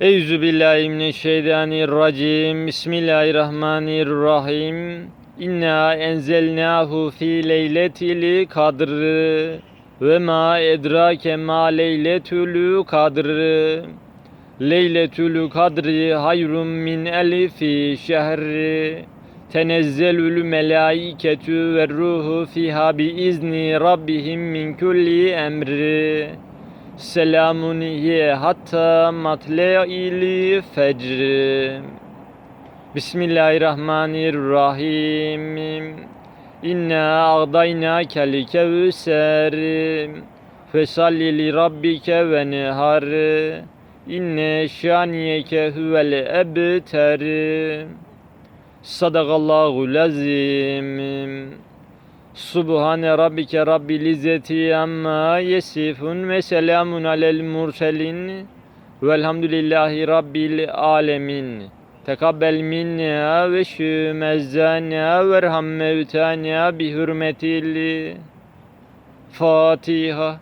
Eyüzü billahi mineşşeytanirracim. Bismillahirrahmanirrahim. İnna enzelnahu fi leyletil kadr. Ve ma edrake ma leyletül kadr. Leyletül kadri hayrun min elifi şehri. Tenezzelül melaiketü ve ruhu fiha bi izni rabbihim min kulli emri. Selamun hiye hatta matle'il fecr. Bismillahirrahmanirrahim. İnna ağdayna kel kevser. Fesalli li rabbike ve nehar. İnne şaniyeke huvel ebter. Sadakallahu lazim. Subhane rabbike rabbil izzeti amma yesifun ve selamun alel murselin velhamdülillahi rabbil alemin. Tekabbel minna ve şümezzana ve erham mevtana bi hürmetil Fatiha.